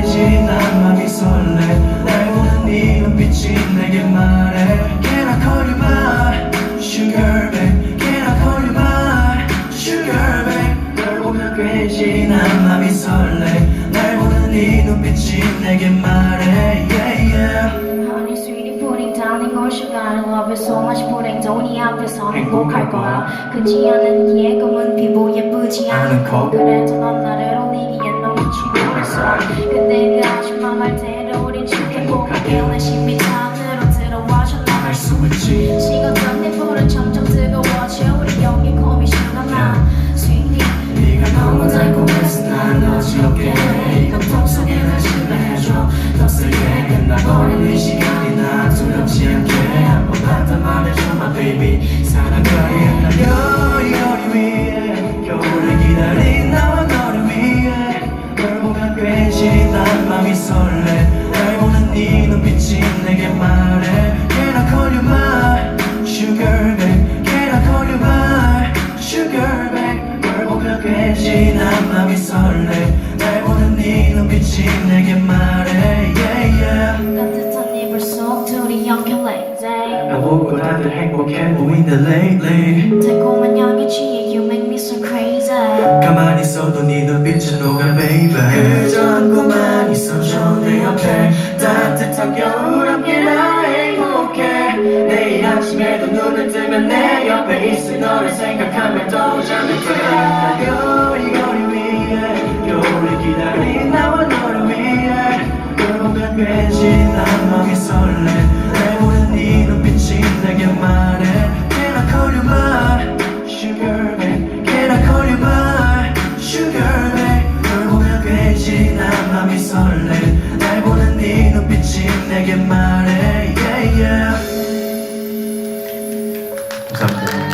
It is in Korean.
되지 난 맘이 설레 날 보는 네 눈빛이 내게 말해 Can I call you my sugar babe Can I call you my sugar babe 널 보면 되지 난 맘이 설레 날 보는 네 눈빛이 내게 말해 yeah, yeah. All sugar I love you so much pudding 돈이 앞에서 행복할 거야 크지 않은 예금은 피부 예쁘지 않은 코 그래도 넌 나를 and then 되지 난 맘이 설레. 날 보는 네 눈빛이 내게 말해. Yeah, yeah. 따뜻한 이불 속 둘이 연결 lazy 나보고 다들 행복해 보인다 lately. 달콤한 취해 you make me so crazy. 가만히 있어도 네 눈빛은 녹아 baby. 그저 안고만 있어줘 내 옆에. 따뜻한 겨울 함께 나 행복해. 내일 아침에도 눈을 뜨면 내 옆에 있을 너를 생각 난 맘이 설레 날 보는 네 눈빛이 내게 말해 Can I call you my sugar babe Can I call you my sugar babe 널 보면 난 맘이 설레 날 보는 네 눈빛이 내게 말해 yeah, yeah. 감사합니다